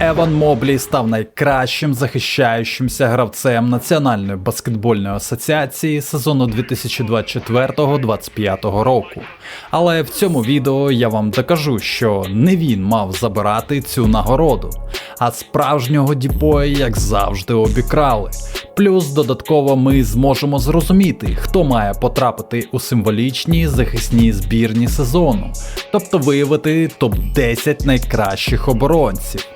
Еван Моблі став найкращим захищаючимся гравцем Національної баскетбольної асоціації сезону 2024-2025 року. Але в цьому відео я вам докажу, що не він мав забирати цю нагороду, а справжнього діпоя, як завжди, обікрали. Плюс додатково ми зможемо зрозуміти, хто має потрапити у символічні захисні збірні сезону, тобто виявити топ-10 найкращих оборонців.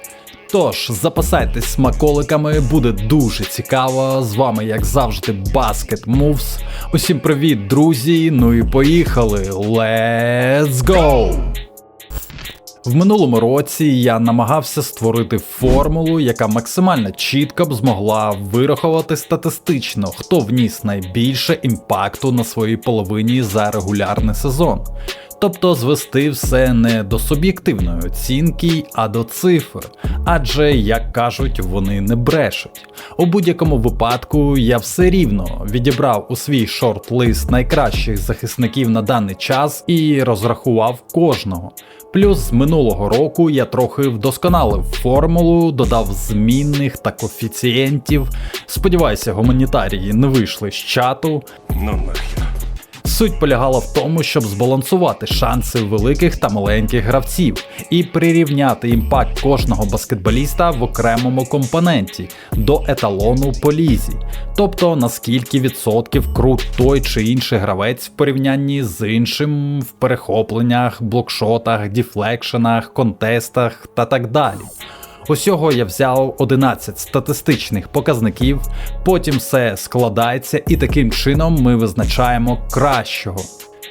Тож, запасайтесь смаколиками, буде дуже цікаво. З вами, як завжди, Basket Moves. Усім привіт, друзі! Ну і поїхали! Let's go! В минулому році я намагався створити формулу, яка максимально чітко б змогла вирахувати статистично, хто вніс найбільше імпакту на своїй половині за регулярний сезон. Тобто звести все не до суб'єктивної оцінки, а до цифр. Адже, як кажуть, вони не брешуть. У будь-якому випадку я все рівно відібрав у свій шорт-лист найкращих захисників на даний час і розрахував кожного. Плюс минулого року я трохи вдосконалив формулу, додав змінних та коефіцієнтів. Сподіваюся, гуманітарії не вийшли з чату. Ну нахер. Суть полягала в тому, щоб збалансувати шанси великих та маленьких гравців і прирівняти імпакт кожного баскетболіста в окремому компоненті до еталону по лізі, тобто наскільки відсотків крут той чи інший гравець в порівнянні з іншим в перехопленнях, блокшотах, діфлекшенах, контестах та так далі. Усього я взяв 11 статистичних показників, потім все складається, і таким чином ми визначаємо кращого.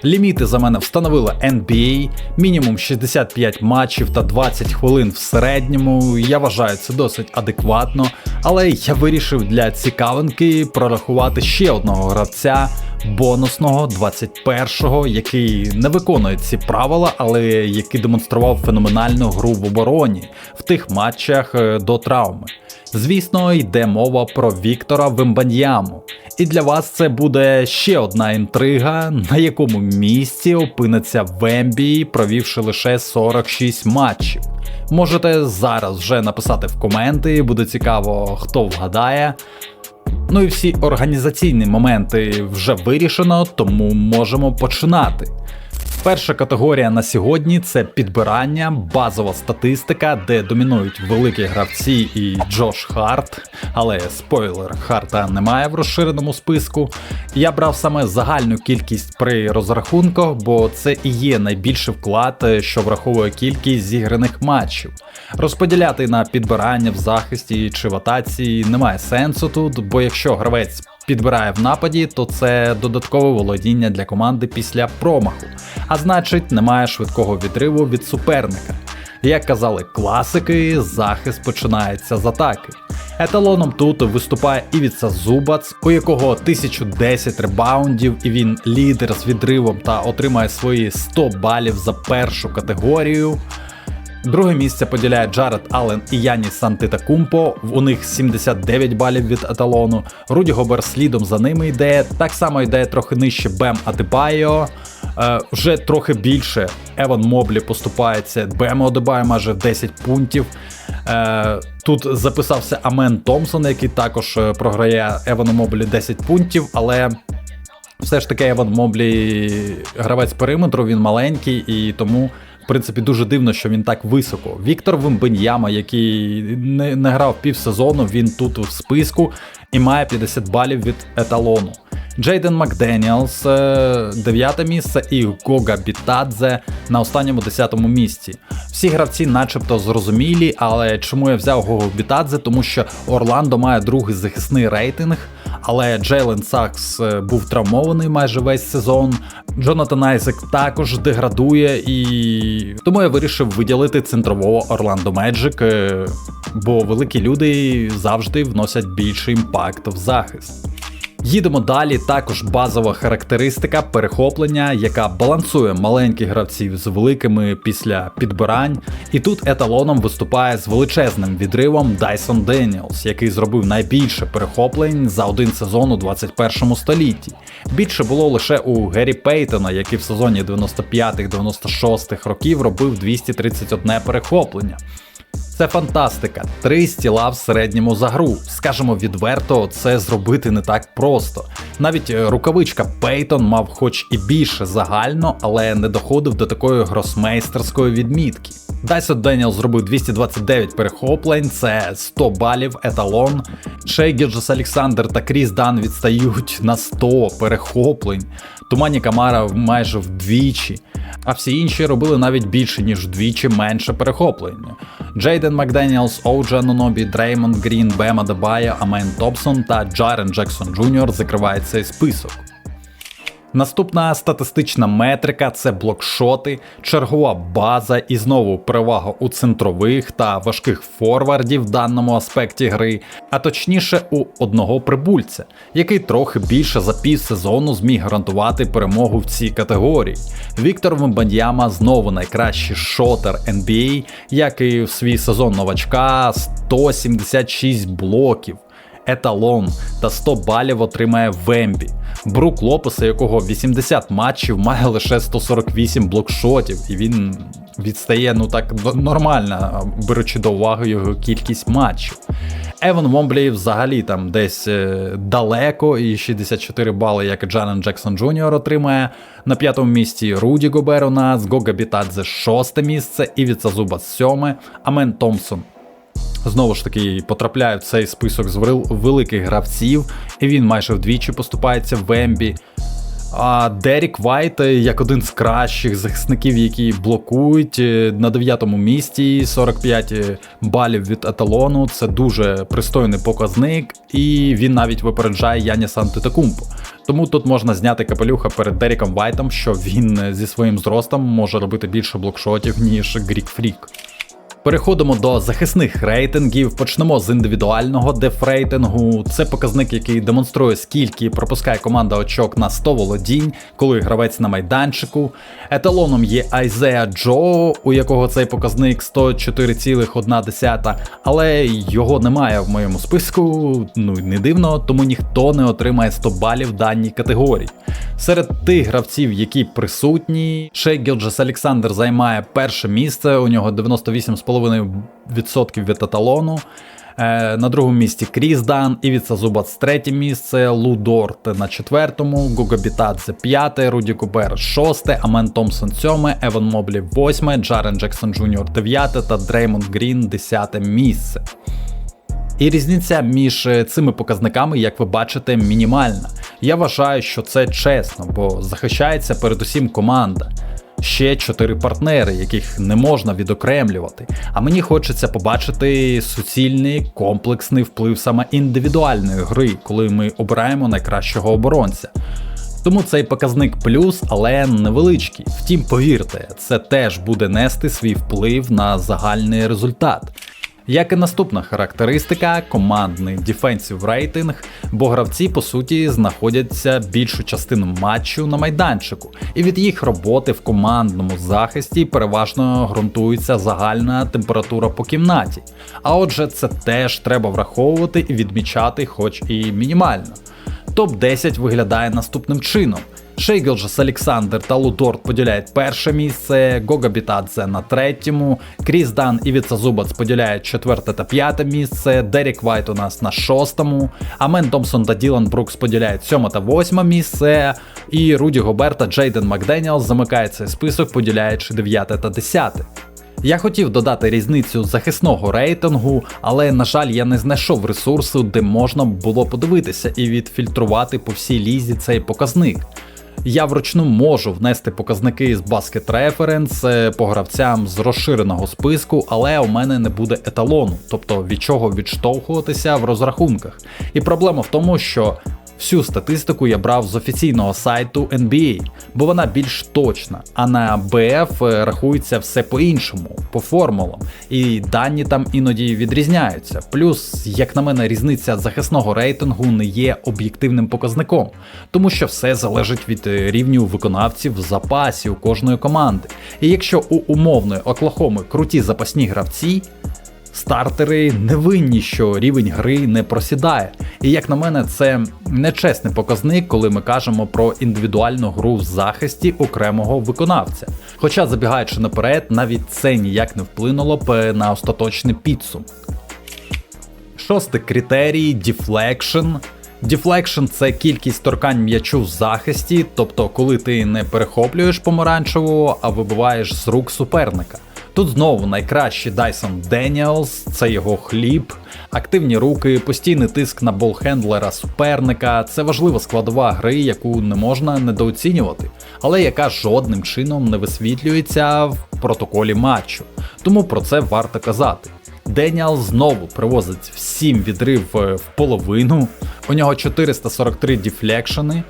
Ліміти за мене встановила NBA, мінімум 65 матчів та 20 хвилин в середньому. Я вважаю це досить адекватно, але я вирішив для цікавинки прорахувати ще одного гравця, бонусного 21-го, який не виконує ці правила, але який демонстрував феноменальну гру в обороні в тих матчах е, до травми. Звісно, йде мова про Віктора Вембаньяму. І для вас це буде ще одна інтрига, на якому місці опиниться Вембі, провівши лише 46 матчів. Можете зараз вже написати в коменти, буде цікаво, хто вгадає. Ну і всі організаційні моменти вже вирішено, тому можемо починати. Перша категорія на сьогодні це підбирання, базова статистика, де домінують великі гравці і Джош Харт. Але спойлер, Харта немає в розширеному списку. Я брав саме загальну кількість при розрахунках, бо це і є найбільший вклад, що враховує кількість зіграних матчів. Розподіляти на підбирання в захисті чи в атаці немає сенсу тут, бо якщо гравець підбирає в нападі, то це додаткове володіння для команди після промаху, а значить немає швидкого відриву від суперника. Як казали класики, захист починається з атаки. Еталоном тут виступає Івіца Зубац, у якого 1010 ребаундів, і він лідер з відривом та отримає свої 100 балів за першу категорію. Друге місце поділяє Джаред Аллен і Яніс Сантитакумпо. У них 79 балів від еталону. Руді Гобер слідом за ними йде. Так само йде трохи нижче Бем Адебайо. Е, вже трохи більше Еван Моблі поступається. Бем Адебайо майже 10 пунктів. Е, тут записався Амен Томпсон, який також е, програє Евану Моблі 10 пунктів, але. Все ж таки, Еван Моблі гравець периметру, він маленький і тому в принципі, дуже дивно, що він так високо. Віктор Вимбеньяма, який не, не грав півсезону, він тут в списку і має 50 балів від еталону. Джейден Макденіелс, е, дев'яте місце, і Гога Бітадзе на останньому десятому місці. Всі гравці, начебто, зрозумілі, але чому я взяв Гого Бітадзе? Тому що Орландо має другий захисний рейтинг, але Джейлен Сакс е, був травмований майже весь сезон. Джонатан Айзек також деградує, і тому я вирішив виділити центрового Орландо Меджик, е, бо великі люди завжди вносять більший імпакт в захист. Їдемо далі. Також базова характеристика перехоплення, яка балансує маленьких гравців з великими після підбирань. І тут еталоном виступає з величезним відривом Дайсон Деніелс, який зробив найбільше перехоплень за один сезон у 21 столітті. Більше було лише у Геррі Пейтона, який в сезоні 95-96 років робив 231 перехоплення. Це фантастика. Три стіла в середньому за гру. Скажемо відверто, це зробити не так просто. Навіть е, рукавичка Пейтон мав хоч і більше загально, але не доходив до такої гросмейстерської відмітки. Дайсон Деніел зробив 229 перехоплень, це 100 балів, еталон. Шей Гіджес Олександр та Кріс Дан відстають на 100 перехоплень. Тумані Камара майже вдвічі, а всі інші робили навіть більше, ніж вдвічі менше перехоплення. Джейден Макденіелс, Оуджа Нонобі, Дреймонд Грін, Бема Дебая, Амен Топсон та Джарен Джексон Джуніор закривають цей список. Наступна статистична метрика це блокшоти, чергова база і знову перевага у центрових та важких форвардів в даному аспекті гри, а точніше у одного прибульця, який трохи більше за півсезону зміг гарантувати перемогу в цій категорії. Віктор Вембандяма знову найкращий шотер NBA, як і в свій сезон новачка 176 блоків еталон та 100 балів отримає Вембі. Брук Лопеса, якого 80 матчів, має лише 148 блокшотів, і він відстає ну так нормально, беручи до уваги його кількість матчів. Еван Момблі взагалі там десь е, далеко, і 64 бали, як Джанен Джексон Джуніор отримає. На п'ятому місці Руді Гобер у нас, Гога Бітадзе шосте місце, Івіца Зуба сьоме, Амен Томпсон знову ж таки потрапляє в цей список з великих гравців, і він майже вдвічі поступається в Ембі. А Дерік Вайт, як один з кращих захисників, які блокують е, на 9-му місці 45 е, балів від еталону. Це дуже пристойний показник, і він навіть випереджає Яніса Антетокумпо. Тому тут можна зняти капелюха перед Деріком Вайтом, що він е, зі своїм зростом може робити більше блокшотів, ніж Грік Фрік. Переходимо до захисних рейтингів. Почнемо з індивідуального дефрейтингу. Це показник, який демонструє, скільки пропускає команда очок на 100 володінь, коли гравець на майданчику. Еталоном є Айзеа Джо, у якого цей показник 104,1, але його немає в моєму списку. Ну не дивно, тому ніхто не отримає 100 балів в даній категорії. Серед тих гравців, які присутні, Шей Гілджес Олександр займає перше місце, у нього 98,5% від еталону. Е, на другому місці Кріс Дан, Івіца Зубац третє місце, Лу Дорт на четвертому, Гуга Бітадзе п'яте, Руді Кубер шосте, Амен Томпсон сьоме, Еван Моблі восьме, Джарен Джексон Джуніор дев'яте та Дреймонд Грін десяте місце. І різниця між е, цими показниками, як ви бачите, мінімальна. Я вважаю, що це чесно, бо захищається передусім команда. Ще чотири партнери, яких не можна відокремлювати. А мені хочеться побачити суцільний комплексний вплив саме індивідуальної гри, коли ми обираємо найкращого оборонця. Тому цей показник плюс, але невеличкий. Втім, повірте, це теж буде нести свій вплив на загальний результат. Як і наступна характеристика, командний дефенсів рейтинг, бо гравці по суті знаходяться більшу частину матчу на майданчику, і від їх роботи в командному захисті переважно ґрунтується загальна температура по кімнаті. А отже, це теж треба враховувати і відмічати, хоч і мінімально. Топ 10 виглядає наступним чином. Шейгелджес Олександр та Лудорт поділяють перше місце, Гога Бітадзе на третьому, Кріс Дан і Віца Зубац поділяють четверте та п'яте місце, Дерік Вайт у нас на шостому, Амен Томпсон та Ділан Брукс поділяють сьоме та восьме місце, і Руді Гоберт та Джейден Макденіел замикають цей список, поділяючи дев'яте та десяте. Я хотів додати різницю захисного рейтингу, але, на жаль, я не знайшов ресурсу, де можна було подивитися і відфільтрувати по всій лізі цей показник. Я вручну можу внести показники з Basket Reference е, по гравцям з розширеного списку, але у мене не буде еталону, тобто від чого відштовхуватися в розрахунках. І проблема в тому, що Всю статистику я брав з офіційного сайту NBA, бо вона більш точна, а на BF е, рахується все по-іншому, по формулам, і дані там іноді відрізняються. Плюс, як на мене, різниця захисного рейтингу не є об'єктивним показником, тому що все залежить від е, рівню виконавців в запасі у кожної команди. І якщо у умовної Оклахоми круті запасні гравці, Стартери не винні, що рівень гри не просідає. І як на мене, це нечесний показник, коли ми кажемо про індивідуальну гру в захисті окремого виконавця. Хоча, забігаючи наперед, навіть це ніяк не вплинуло б на остаточний підсумок. Шостий критерій Deflection. Deflection – це кількість торкань м'ячу в захисті, тобто коли ти не перехоплюєш помаранчевого, а вибиваєш з рук суперника. Тут знову найкращий Dyson Daniels, це його хліб, активні руки, постійний тиск на болхендлера суперника. Це важлива складова гри, яку не можна недооцінювати, але яка жодним чином не висвітлюється в протоколі матчу. Тому про це варто казати. Деніал знову привозить всім відрив е, в половину. У нього 443 дефлекшени.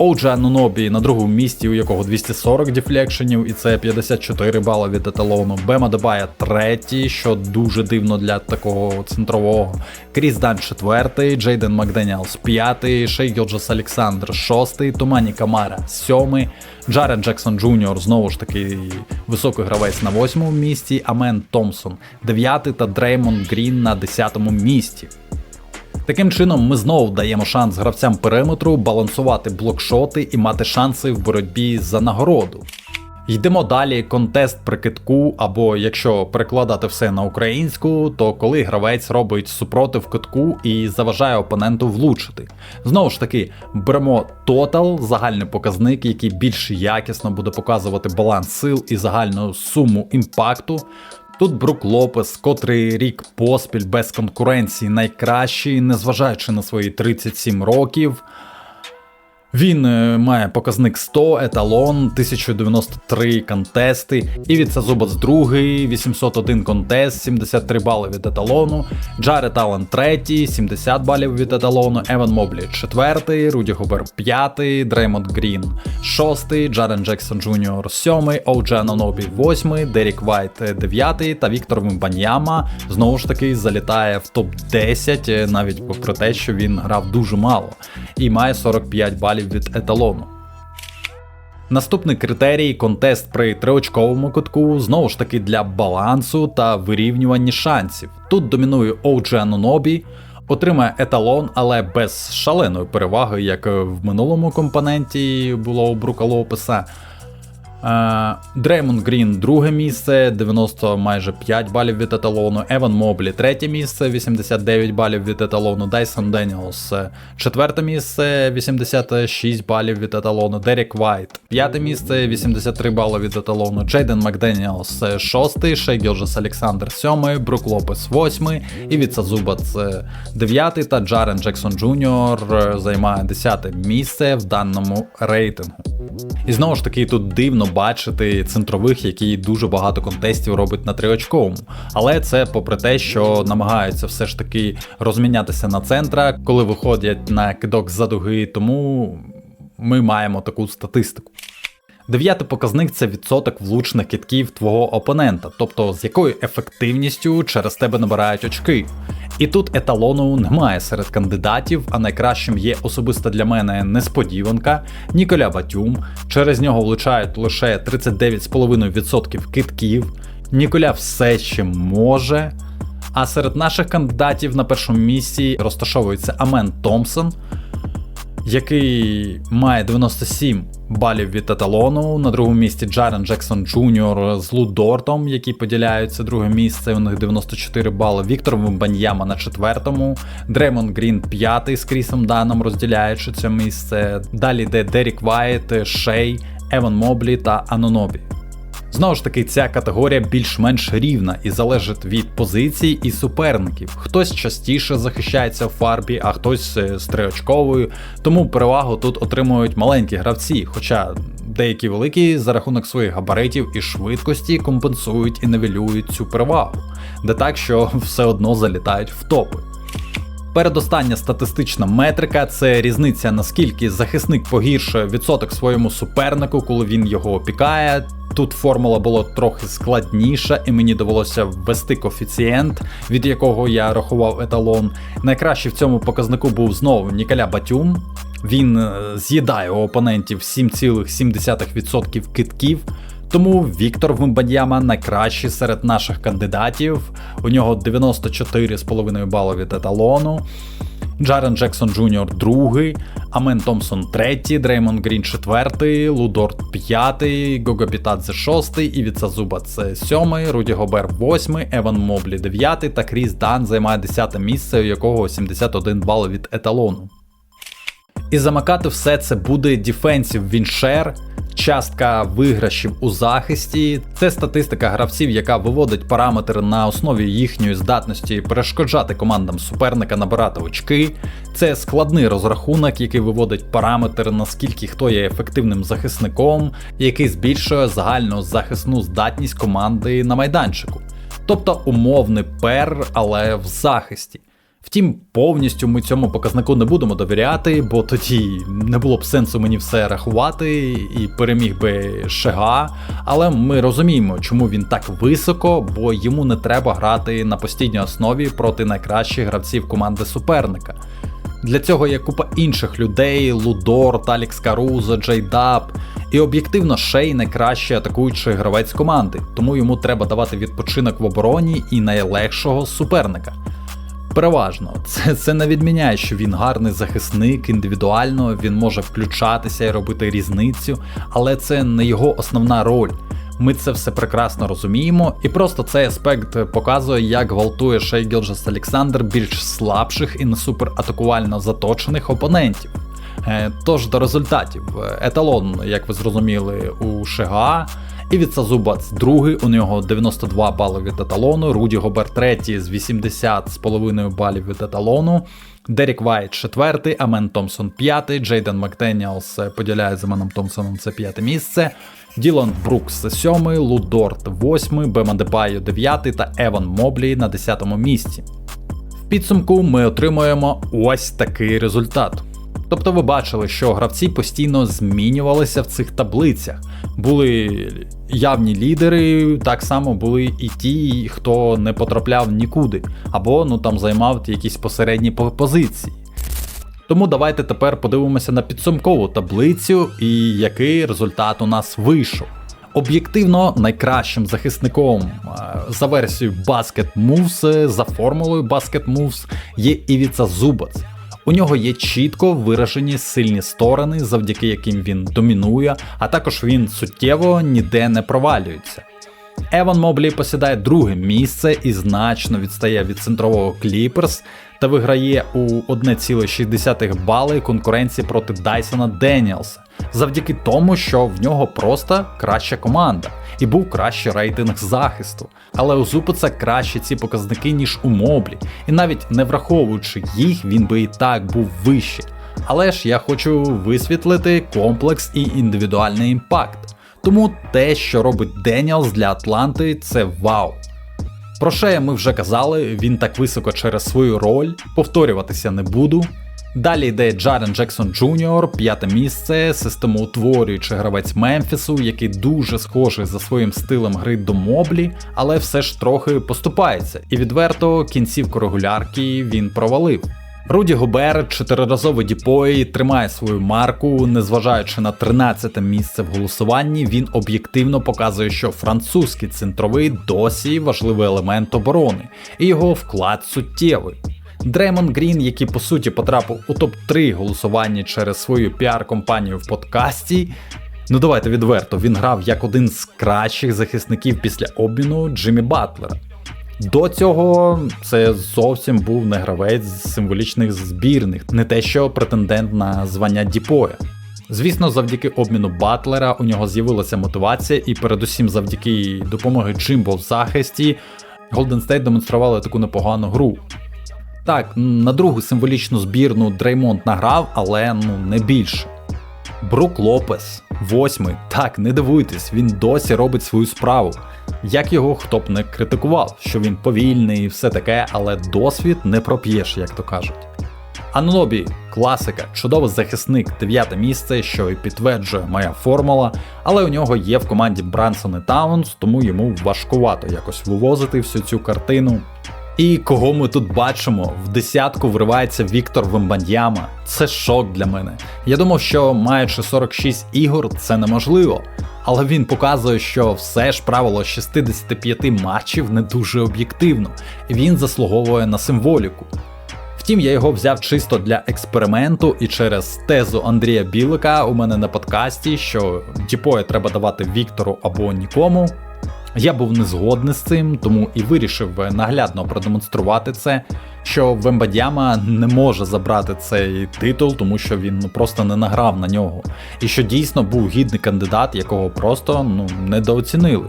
Оуджа Нунобі на другому місці, у якого 240 дефлекшенів, і це 54 бали від еталону. Бема Дебая третій, що дуже дивно для такого центрового. Кріс Дан четвертий, Джейден Макденіалс п'ятий, Шей Гілджас Олександр шостий, Тумані Камара сьомий, Джарен Джексон Джуніор знову ж таки високий гравець на восьмому місці, Амен Томпсон дев'ятий та Дреймон Грін на десятому місці. Таким чином, ми знову даємо шанс гравцям периметру балансувати блокшоти і мати шанси в боротьбі за нагороду. Йдемо далі, контест при китку, або якщо перекладати все на українську, то коли гравець робить супротив китку і заважає опоненту влучити. Знову ж таки, беремо тотал, загальний показник, який більш якісно буде показувати баланс сил і загальну суму імпакту. Тут Брук Лопес, котрий рік поспіль без конкуренції найкращий, незважаючи на свої 37 років. Він е, має показник 100, еталон, 1093 контести, і від Сазубац другий, 801 контест, 73 бали від еталону, Джаред Аллен третій, 70 балів від еталону, Еван Моблі четвертий, Руді Губер п'ятий, Дреймонд Грін шостий, Джарен Джексон Джуніор сьомий, Оуджа Нонобі восьмий, Дерік Вайт дев'ятий та Віктор Вимбаньяма. Знову ж таки залітає в топ-10, е, навіть попри те, що він грав дуже мало, і має 45 балів від еталону. Наступний критерій контест при триочковому кутку знову ж таки для балансу та вирівнювання шансів. Тут домінує OG Анунобі, отримає еталон, але без шаленої переваги, як в минулому компоненті було у Брука Лопеса. Дреймон Грін друге місце, 90 майже 5 балів від еталону. Еван Моблі третє місце, 89 балів від еталону. Дайсон Деніелс четверте місце, 86 балів від еталону. Дерек Вайт, п'яте місце, 83 бали від еталону. Джейден Макденіелс шостий, Шей Олександр сьомий, Брук Лопес восьмий, і від Сазубац дев'ятий та Джарен Джексон Джуніор займає десяте місце в даному рейтингу. І знову ж таки, тут дивно бачити центрових, які дуже багато контестів робить на триочковому. Але це попри те, що намагаються все ж таки розмінятися на центра, коли виходять на кидок за дуги, тому ми маємо таку статистику. Дев'ятий показник це відсоток влучних китків твого опонента, тобто з якою ефективністю через тебе набирають очки. І тут еталону немає серед кандидатів, а найкращим є особисто для мене несподіванка Ніколя Батюм. Через нього влучають лише 39,5% китків. Ніколя все ще може. А серед наших кандидатів на першому місці розташовується Амен Томпсон, який має 97 балів від еталону. На другому місці Джарен Джексон Джуніор з Лудортом, які поділяються друге місце. У них 94 бали. Віктор Вимбаньяма на четвертому. Дреймон Грін п'ятий з Крісом Даном, розділяючи це місце. Далі йде Дерік Вайт, Шей, Еван Моблі та Анонобі. Знову ж таки, ця категорія більш-менш рівна і залежить від позицій і суперників. Хтось частіше захищається в фарбі, а хтось з триочковою, тому перевагу тут отримують маленькі гравці, хоча деякі великі за рахунок своїх габаритів і швидкості компенсують і невелюють цю перевагу, де так, що все одно залітають в топи. Передостання статистична метрика це різниця, наскільки захисник погіршує відсоток своєму супернику, коли він його опікає. Тут формула була трохи складніша, і мені довелося ввести коефіцієнт, від якого я рахував еталон. Найкраще в цьому показнику був знову Ніколя Батюм. Він е, з'їдає у опонентів 7,7% китків. Тому Віктор Вимбаньяма найкращий серед наших кандидатів. У нього 94,5 бали від еталону. Джарен Джексон Джуніор другий, Амен Томпсон третій, Дреймон Грін четвертий, Лудорт п'ятий, Гого Бітадзе шостий, Івіца Зубац сьомий, Руді Гобер восьмий, Еван Моблі дев'ятий. Та Кріс Дан займає десяте місце, у якого 71 бал від еталону. І замикати все це буде Defensive Win частка виграшів у захисті. Це статистика гравців, яка виводить параметри на основі їхньої здатності перешкоджати командам суперника набирати очки. Це складний розрахунок, який виводить параметр, наскільки хто є ефективним захисником, який збільшує загальну захисну здатність команди на майданчику. Тобто умовний пер, але в захисті. Втім, повністю ми цьому показнику не будемо довіряти, бо тоді не було б сенсу мені все рахувати і переміг би Шега. Але ми розуміємо, чому він так високо, бо йому не треба грати на постійній основі проти найкращих гравців команди суперника. Для цього є купа інших людей: Лудор, Талікс Карузо, Джейдап. І об'єктивно Шей найкращий атакуючий гравець команди, тому йому треба давати відпочинок в обороні і найлегшого суперника. Переважно, це це не відміняє, що він гарний захисник, індивідуально, він може включатися і робити різницю, але це не його основна роль. Ми це все прекрасно розуміємо, і просто цей аспект показує, як гвалтує Шейгілджес Олександр більш слабших і не супер атакувально заточених опонентів. Е, тож до результатів, еталон, як ви зрозуміли, у Шега. Івіца Зубац другий, у нього 92 бали від еталону, Руді Гобер третій з 80,5 балів від еталону. Дерік Вайт четвертий, Амен Томпсон п'ятий, Джейден Макденіалс поділяє з Аменом Томпсоном це п'яте місце. Ділан Брукс сьомий, Лудорт восьмий, Бема Депайо дев'ятий та Еван Моблі на десятому місці. В підсумку ми отримуємо ось такий результат. Тобто ви бачили, що гравці постійно змінювалися в цих таблицях. Були явні лідери, так само були і ті, хто не потрапляв нікуди, або ну там займав якісь посередні позиції. Тому давайте тепер подивимося на підсумкову таблицю і який результат у нас вийшов. Об'єктивно, найкращим захисником е, за версією Basket Moves, за формулою Basket Moves є Івіца Зубац. У нього є чітко виражені сильні сторони, завдяки яким він домінує, а також він суттєво ніде не провалюється. Еван Моблі посідає друге місце і значно відстає від центрового Кліперс та виграє у 1,6 бали конкуренції проти Дайсона Деніелса, завдяки тому, що в нього просто краща команда і був кращий рейтинг захисту. Але у Зупица кращі ці показники, ніж у Моблі, і навіть не враховуючи їх, він би і так був вищий. Але ж я хочу висвітлити комплекс і індивідуальний імпакт. Тому те, що робить Деніелс для Атланти, це вау. Про Шея ми вже казали, він так високо через свою роль, повторюватися не буду. Далі йде Джарен Джексон Джуніор, п'яте місце, системоутворюючий гравець Мемфісу, який дуже схожий за своїм стилем гри до Моблі, але все ж трохи поступається. І відверто кінцівку регулярки він провалив. Руді Гобер, чотириразовий діпой, тримає свою марку, незважаючи на 13 місце в голосуванні, він об'єктивно показує, що французький центровий досі важливий елемент оборони, і його вклад суттєвий. Дреймон Грін, який по суті потрапив у топ-3 голосування через свою піар-компанію в подкасті. Ну давайте відверто, він грав як один з кращих захисників після обміну Джиммі Батлера. До цього це зовсім був не гравець з символічних збірних, не те, що претендент на звання Діпоя. Звісно, завдяки обміну Батлера у нього з'явилася мотивація, і передусім завдяки допомоги Джимбо в захисті Golden State демонстрували таку непогану гру. Так, на другу символічну збірну Дреймонд награв, але ну не більше. Брук Лопес, восьмий. Так, не дивуйтесь, він досі робить свою справу. Як його хто б не критикував, що він повільний і все таке, але досвід не проп'єш, як то кажуть. Анлобі, класика, чудовий захисник, дев'яте місце, що і підтверджує моя формула, але у нього є в команді Брансон і Таунс, тому йому важкувато якось вивозити всю цю картину. І кого ми тут бачимо? В десятку вривається Віктор Вембаньяма. Це шок для мене. Я думав, що маючи 46 ігор, це неможливо. але він показує, що все ж правило 65 матчів не дуже об'єктивно, він заслуговує на символіку. Втім, я його взяв чисто для експерименту і через тезу Андрія Білика у мене на подкасті, що діпоє треба давати Віктору або нікому. Я був не згодний з цим, тому і вирішив наглядно продемонструвати це, що Вембадяма не може забрати цей титул, тому що він ну просто не награв на нього. І що дійсно був гідний кандидат, якого просто ну недооцінили.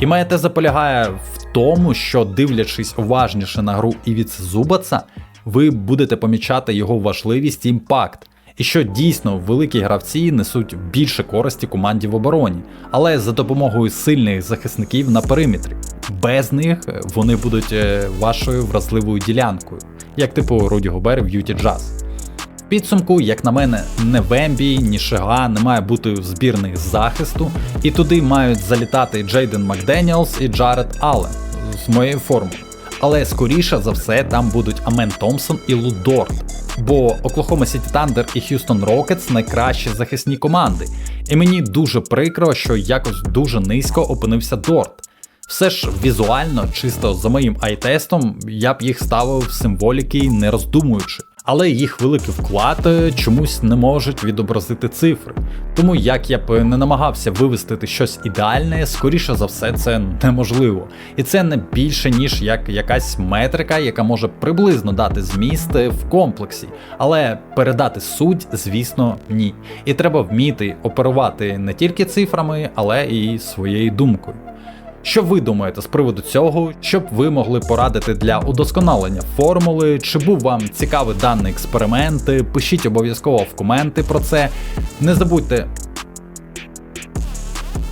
І моя теза полягає в тому, що дивлячись уважніше на гру Івіц Зубаца, ви будете помічати його важливість і імпакт. І що дійсно великі гравці несуть більше користі команді в обороні, але за допомогою сильних захисників на периметрі. Без них вони будуть е, вашою вразливою ділянкою, як типу Руді Гобер в Юті Джаз. Підсумку, як на мене, не Вембі, ні Шига не має бути в збірних захисту, і туди мають залітати Джейден Макденіелс і Джаред Аллен з моєю формою. Але скоріше за все там будуть Амен Томпсон і Лудорт. Бо Oklahoma City Thunder і Houston Rockets найкращі захисні команди. І мені дуже прикро, що якось дуже низько опинився Дорт. Все ж візуально, чисто за моїм ай-тестом, я б їх ставив символіки не роздумуючи. Але їх великий вклад чомусь не можуть відобразити цифри. Тому як я б не намагався вивести щось ідеальне, скоріше за все, це неможливо. І це не більше, ніж як якась метрика, яка може приблизно дати зміст в комплексі, але передати суть, звісно, ні. І треба вміти оперувати не тільки цифрами, але і своєю думкою. Що ви думаєте з приводу цього, щоб ви могли порадити для удосконалення формули? Чи був вам цікавий даний експеримент? Пишіть обов'язково в коменти про це. Не забудьте.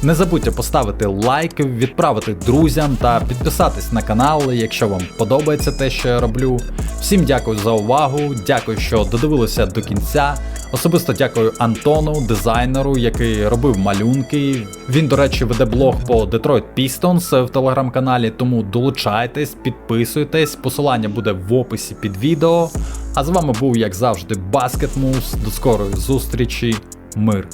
Не забудьте поставити лайк, відправити друзям та підписатись на канал, якщо вам подобається те, що я роблю. Всім дякую за увагу, дякую, що додивилися до кінця. Особисто дякую Антону, дизайнеру, який робив малюнки. Він, до речі, веде блог по Detroit Pistons в телеграм-каналі, тому долучайтесь, підписуйтесь, посилання буде в описі під відео. А з вами був, як завжди, Баскетмус. До скорої зустрічі, мир!